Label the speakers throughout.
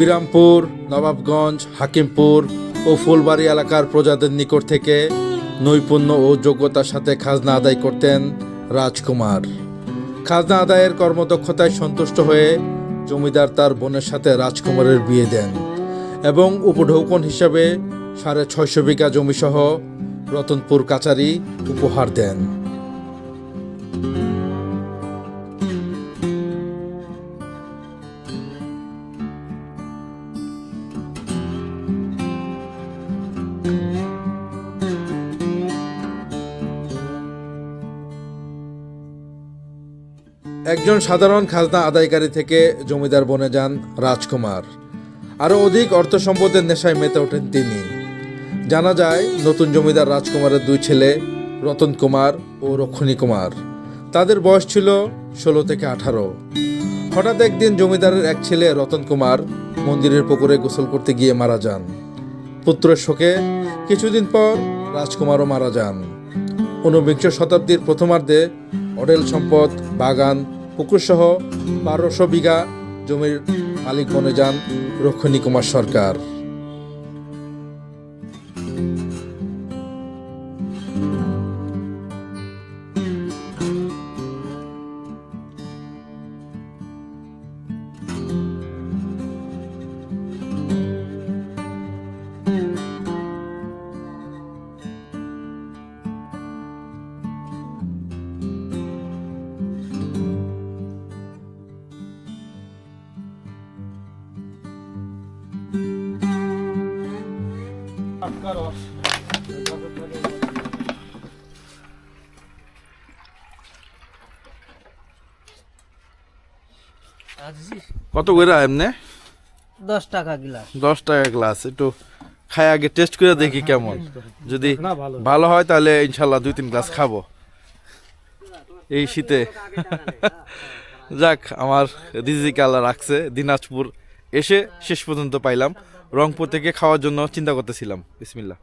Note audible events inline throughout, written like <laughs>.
Speaker 1: বিরামপুর, নবাবগঞ্জ, হাকিমপুর ও ফুলবাড়ি এলাকার প্রজাদের নিকট থেকে নৈপুণ্য ও যোগ্যতার সাথে খাজনা আদায় করতেন রাজকুমার। খাজনা আদায়ের কর্মদক্ষতায় সন্তুষ্ট হয়ে জমিদার তার বোনের সাথে রাজকুমারের বিয়ে দেন এবং উপঢৌকন হিসাবে সাড়ে ছয়শো বিঘা জমিসহ রতনপুর কাচারি উপহার দেন। একজন সাধারণ খাজনা আদায়কারী থেকে জমিদার বনে যান রাজকুমার। আরও অধিক অর্থ সম্পদের নেশায় মেতে ওঠেন তিনি। জানা যায়, নতুন জমিদার রাজকুমারের দুই ছেলে, রতন কুমার ও রক্ষণী কুমার। তাদের বয়স ছিল ষোলো থেকে আঠারো। হঠাৎ একদিন জমিদারের এক ছেলে, রতন কুমার, মন্দিরের পুকুরে গোসল করতে গিয়ে মারা যান। পুত্রের শোকে কিছুদিন পর রাজকুমারও মারা যান। ঊনবিংশ শতাব্দীর প্রথমার্ধে অডেল সম্পদ, বাগান পুকুরসহ বারোশো বিঘা জমির মালিক বনে যান রক্ষণী কুমার সরকার। কত করে এমনি?
Speaker 2: দশ টাকা গিলাস।
Speaker 1: দশ টাকা গ্লাস একটু খাই আগে টেস্ট করে দেখি কেমন। যদি ভালো হয় তাহলে ইনশাল্লাহ দুই তিন গ্লাস খাব। এই শীতে। যাক আমার রিজিক আল্লাহ রাখছে দিনাজপুর এসে শেষ পর্যন্ত পাইলাম। রংপুর থেকে খাওয়ার জন্য চিন্তা করতেছিলাম। বিসমিল্লা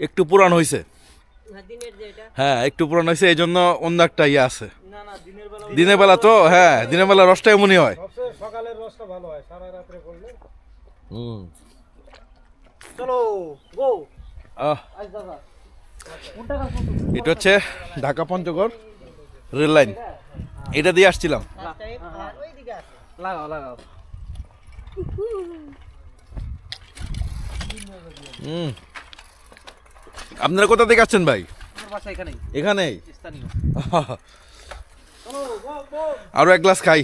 Speaker 1: একটু পুরান হয়েছে হ্যাঁ একটু পুরান হয়েছে এই জন্য অন্য একটা ইয়ে আছে। দিনের বেলা তো হ্যাঁ দিনের বেলা রসটা এমনই হয়।
Speaker 3: সকালের রসটা ভালো হয় সারা রাত্রে করলে
Speaker 1: হুম।
Speaker 2: চলো গো।
Speaker 1: আহ, এটা হচ্ছে ঢাকা পঞ্চগড়। Rail line. এটা দিয়ে আসছিলাম।
Speaker 2: লাগাও লাগাও।
Speaker 1: হুম। আপনারা কোথা থেকে আসছেন ভাই?
Speaker 2: এখানে বাসা এখানেই।
Speaker 1: এখানেই? আরও এক গ্লাস খাই।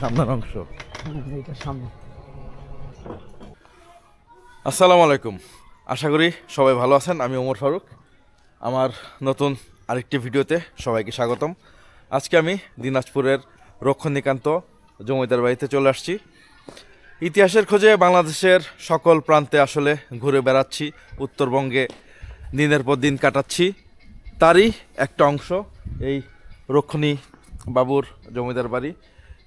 Speaker 1: সামনের অংশ।
Speaker 2: সামনে।
Speaker 1: আসসালামু আলাইকুম। আশা করি সবাই ভালো আছেন। আমি ওমর ফারুক। আমার নতুন আরেকটি ভিডিওতে সবাইকে স্বাগতম। আজকে আমি দিনাজপুরের রক্ষণীকান্ত জমিদার বাড়িতে চলে আসছি। ইতিহাসের খোঁজে বাংলাদেশের সকল প্রান্তে আসলে ঘুরে বেড়াচ্ছি উত্তরবঙ্গে দিনের পর দিন কাটাচ্ছি। তারই একটা অংশ এই রক্ষণী বাবুর জমিদার বাড়ি।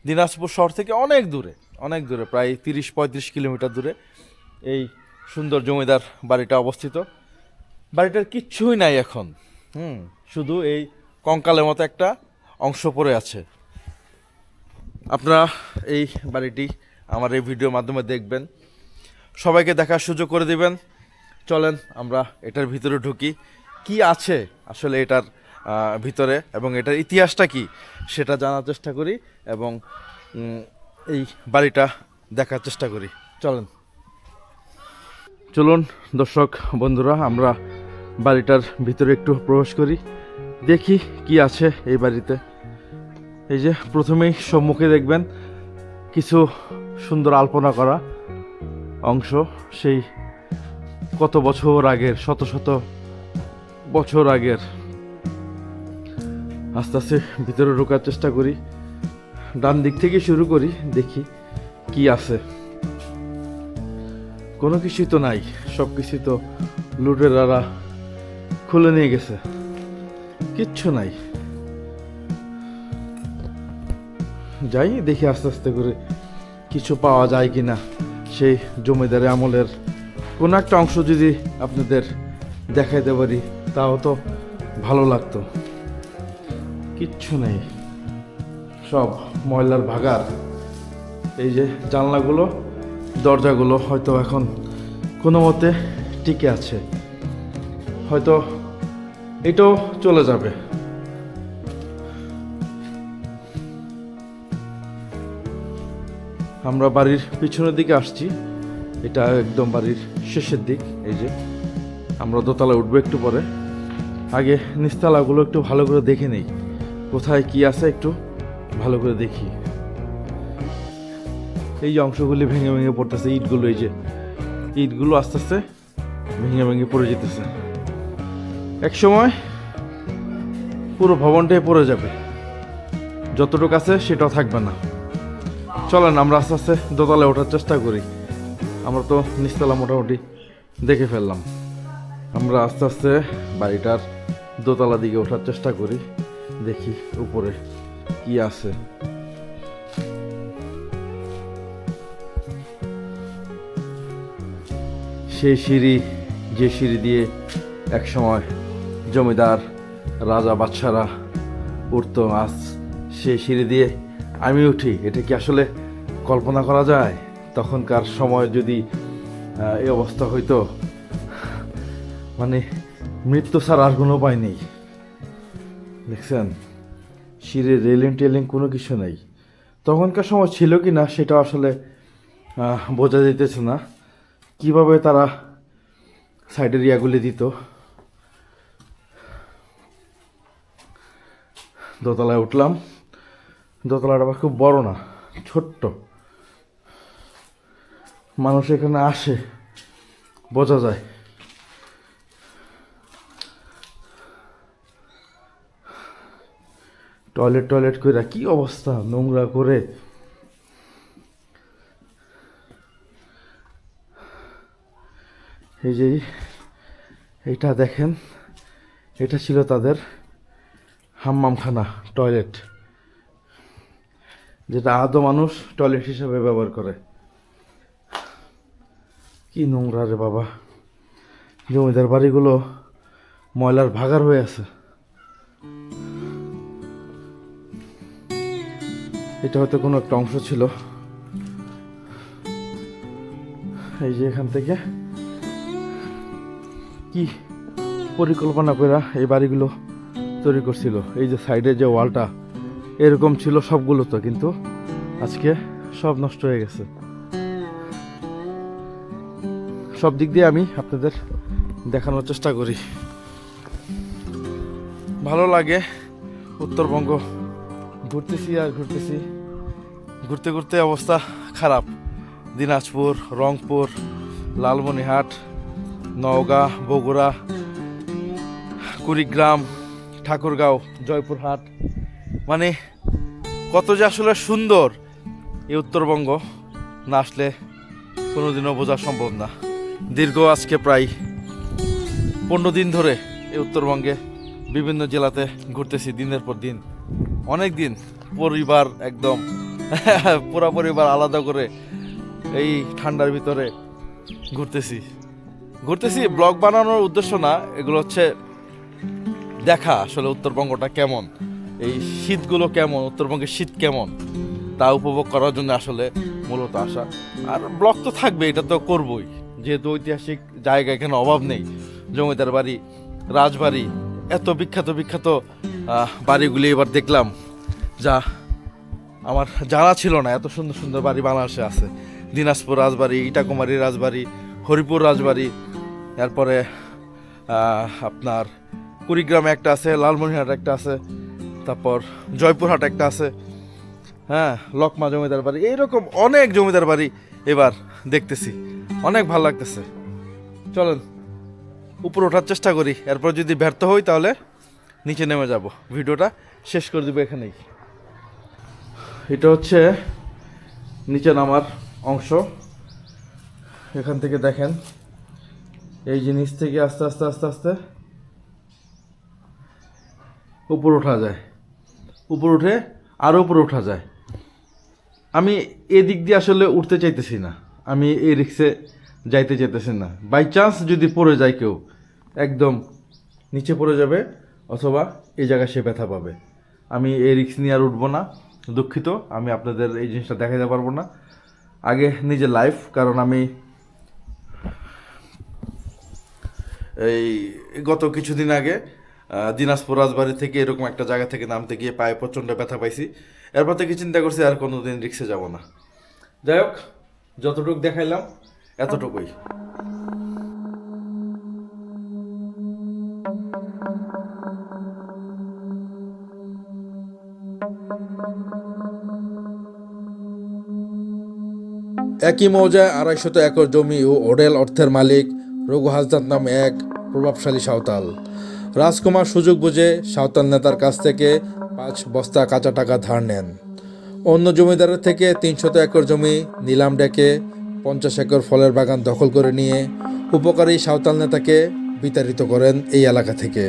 Speaker 1: দিনাজপুর শহর থেকে অনেক দূরে অনেক দূরে, প্রায় তিরিশ পঁয়ত্রিশ কিলোমিটার দূরে এই সুন্দর জমিদার বাড়িটা অবস্থিত। বাড়িটার কিচ্ছুই নাই এখন, হুম, শুধু এই কঙ্কালের মতো একটা অংশ পড়ে আছে। আপনারা এই বাড়িটি আমার এই ভিডিওর মাধ্যমে দেখবেন। সবাইকে দেখার সুযোগ করে দিবেন। চলেন আমরা এটার ভিতরে ঢুকি। কি আছে আসলে এটার ভিতরে এবং এটার ইতিহাসটা কি সেটা জানার চেষ্টা করি এবং এই বাড়িটা দেখার চেষ্টা করি। চলেন। চলুন দর্শক, বন্ধুরা, আমরা বাড়িটার ভিতরে একটু প্রবেশ করি। দেখি কি আছে এই বাড়িতে। এই যে প্রথমেই সম্মুখে দেখবেন কিছু সুন্দর আলপনা করা অংশ। সেই কত বছর আগের, শত শত বছর আগের আস্তে আস্তে ভিতরে ঢোকার চেষ্টা করি। ডান দিক থেকে শুরু করি, দেখি কি আছে। কোনো কিছুই তো নাই সব কিছুই তো লুটেরারা খুলে নিয়ে গেছে। কিচ্ছু নাই। যাই, দেখি আস্তে আস্তে করে কিছু পাওয়া যায় কি না সেই জমিদারি আমলের কোনো একটা অংশ যদি আপনাদের দেখাইতে পারি, তাও তো ভালো লাগতো। কিচ্ছু নেই। সব ময়লার ভাগার। এই যে জানলাগুলো, দরজাগুলো হয়তো এখন কোনো মতে টিকে আছে। হয়তো এটাও চলে যাবে। আমরা বাড়ির পিছনের দিকে আসছি। এটা একদম বাড়ির শেষের দিক, এই যে। আমরা দোতলা উঠবো একটু পরে। আগে নিচতলাগুলো একটু ভালো করে দেখে নেই। কোথায় কি আছে একটু ভালো করে দেখি। এই যে অংশগুলি ভেঙে ভেঙে পড়তেছে, ইটগুলো, এই যে ইটগুলো আস্তে আস্তে ভেঙে ভেঙে পড়ে যেতেছে। এক সময় পুরো ভবনটাই পড়ে যাবে। যতটুকু আছে সেটাও থাকবে না। চলেন, আমরা আস্তে আস্তে দোতলায় ওঠার চেষ্টা করি। আমরা তো নিচতলা মোটামুটি দেখে ফেললাম। আমরা আস্তে আস্তে বাড়িটার দোতলা দিকে ওঠার চেষ্টা করি। দেখি উপরে কি আছে। সেই সিঁড়ি, যে সিঁড়ি দিয়ে একসময় জমিদার, রাজা বাচ্চারা উঠতো, আজ সেই সিঁড়ি দিয়ে আমি উঠি। এটা কি আসলে কল্পনা করা যায়? তখনকার সময় যদি এই অবস্থা হইতো মানে মৃত্যু ছাড়া আর কোনো উপায় নেই। দেখছেন? শিরে রেলিং টেলিং কোনো কিছু নেই। তখনকার সময় ছিল কি না সেটা আসলে বোঝা যেতেছে না। কীভাবে তারা সাইডের ইয়াগুলি দিত। দোতলায় উঠলাম। দোতলাটা আবার খুব বড় না, ছোট্ট। মানুষ এখানে আসে, বোঝা যায়। টয়লেট টয়লেট করে কি অবস্থা? নোংরা করে। এই যে এটা দেখেন, এটা ছিল তাদের হাম্মামখানা টয়লেট, যেটা আদৌ মানুষ টয়লেট হিসাবে ব্যবহার করে। কি নোংরা রে বাবা। জমিদার বাড়িগুলো ময়লার ভাগার হয়ে আছে। এটা হয়তো কোনো একটা অংশ ছিল। এই যে এখান থেকে। কি পরিকল্পনা করে এই বাড়িগুলো তৈরি করছিল? এই যে সাইডে যে ওয়ালটা, এরকম ছিল সবগুলো তো, কিন্তু আজকে সব নষ্ট হয়ে গেছে। সব দিক দিয়ে আমি আপনাদের দেখানোর চেষ্টা করি। ভালো লাগে উত্তরবঙ্গ ঘুরতেছি আর ঘুরতেছি। ঘুরতে ঘুরতে অবস্থা খারাপ। দিনাজপুর, রংপুর, লালমনিহাট, নওগাঁ, বগুড়া, কুড়িগ্রাম, ঠাকুরগাঁও, জয়পুরহাট। মানে কত যে আসলে সুন্দর এই উত্তরবঙ্গ। না আসলে কোনোদিনও বোঝা সম্ভব না। দীর্ঘ আজকে প্রায় পনেরো দিন ধরে এই উত্তরবঙ্গে বিভিন্ন জেলাতে ঘুরতেছি দিনের পর দিন। অনেক দিন পরিবার একদম, <laughs> পুরা পরিবার আলাদা করে এই ঠান্ডার ভিতরে ঘুরতেছি। ঘুরতেছি, ব্লগ বানানোর উদ্দেশ্য না, এগুলো হচ্ছে দেখা আসলে উত্তরবঙ্গটা কেমন, এই শীতগুলো কেমন, উত্তরবঙ্গের শীত কেমন, তা উপভোগ করার জন্য আসলে মূলত আসা। আর ব্লগ তো থাকবে, এটা তো করবই। যেহেতু ঐতিহাসিক জায়গা, এখানে অভাব নেই। জমিদার বাড়ি, রাজবাড়ি এত বিখ্যাত বিখ্যাত বাড়িগুলি এবার দেখলাম যা আমার জানা ছিল না এত সুন্দর সুন্দর বাড়ি বাংলাদেশে আছে। দিনাজপুর রাজবাড়ি ইটাকুমারী রাজবাড়ি হরিপুর রাজবাড়ি তারপরে আহ, আপনার কুড়িগ্রামে একটা আছে লালমনিরহাট একটা আছে তারপর জয়পুরহাট একটা আছে হ্যাঁ লকমা জমিদার বাড়ি এইরকম অনেক জমিদার বাড়ি এবার দেখতেছি। অনেক ভালো লাগতেছে। চলেন। উপরে ওঠার চেষ্টা করি। এরপর যদি ব্যর্থ হই তাহলে নিচে নেমে যাব। ভিডিওটা শেষ করে দেবো এখানেই। এটা হচ্ছে নিচে নামার অংশ। এখান থেকে দেখেন, এই জিনিস থেকে আস্তে আস্তে আস্তে আস্তে উপর ওঠা যায়। উপর উঠে আরও উপরে ওঠা যায়। আমি এদিক দিয়ে আসলে উঠতে চাইতেছি না। আমি এই রিক্সে যাইতে চাইতেছি না। বাই চান্স যদি পড়ে যায় কেউ, একদম নিচে পড়ে যাবে অথবা এই জায়গায় সে ব্যথা পাবে। আমি এই রিক্স নিয়ে আর উঠবো না, দুঃখিত, আমি আপনাদের এই জিনিসটা দেখাতে পারব না। আগে নিজের লাইফ কারণ আমি এই গত কিছুদিন আগে দিনাজপুর রাজবাড়ি থেকে এরকম একটা জায়গা থেকে নামতে গিয়ে পায়ে প্রচণ্ড ব্যথা পাইছি। এরপর থেকে চিন্তা করছি আর কোনোদিন রিক্সে যাব না। যাই হোক, যতটুকু দেখাইলাম এতটুকুই। একই মৌজায় আড়াইশত একর জমি ও ওডেল অর্থের মালিক রঘু হাসদাত নামে এক প্রভাবশালী সাঁওতাল। রাজকুমার সুযোগ বুঝে সাঁওতাল নেতার কাছ থেকে পাঁচ বস্তা কাঁচা টাকা ধার নেন। অন্য জমিদারের থেকে তিনশত একর জমি নিলাম ডেকে পঞ্চাশ একর ফলের বাগান দখল করে নিয়ে উপকারী সাঁওতাল নেতাকে বিতাড়িত করেন এই এলাকা থেকে।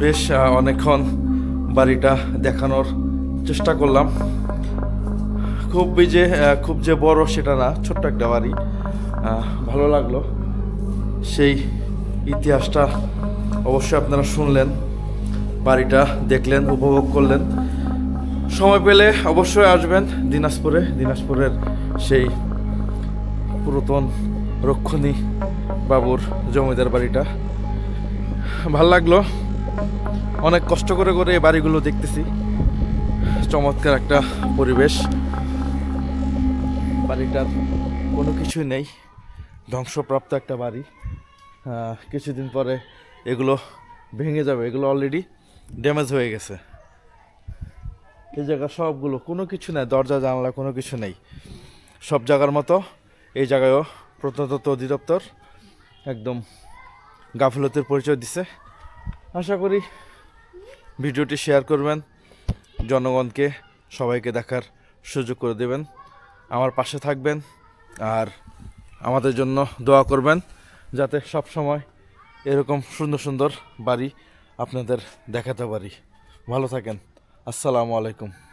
Speaker 1: বেশ অনেকক্ষণ বাড়িটা দেখানোর চেষ্টা করলাম। খুব যে খুব যে বড় সেটা না, ছোট্ট একটা বাড়ি ভালো লাগল। সেই ইতিহাসটা অবশ্যই আপনারা শুনলেন, বাড়িটা দেখলেন, উপভোগ করলেন। সময় পেলে অবশ্যই আসবেন দিনাজপুরে। দিনাজপুরের সেই পুরাতন রক্ষণী বাবুর জমিদার বাড়িটা। ভালো লাগল। অনেক কষ্ট করে করে এই বাড়িগুলো দেখতেছি। চমৎকার একটা পরিবেশ। বাড়িটার কোনো কিছুই নেই। ধ্বংসপ্রাপ্ত একটা বাড়ি। কিছুদিন পরে এগুলো ভেঙে যাবে। এগুলো অলরেডি ড্যামেজ হয়ে গেছে। এই জায়গা সবগুলো, কোনো কিছু নেই। দরজা, জানলা, কোনো কিছু নেই। সব জায়গার মতো এই জায়গায়ও প্রত্নতত্ত্ব অধিদপ্তর একদম গাফলতের পরিচয় দিছে। আশা করি ভিডিওটি শেয়ার করবেন, জনগণকে সবাইকে দেখার সুযোগ করে দেবেন, আমার পাশে থাকবেন আর আমাদের জন্য দোয়া করবেন যাতে সব সময় এরকম সুন্দর সুন্দর বাড়ি আপনাদের দেখাতে পারি। ভালো থাকেন। আসসালামু আলাইকুম।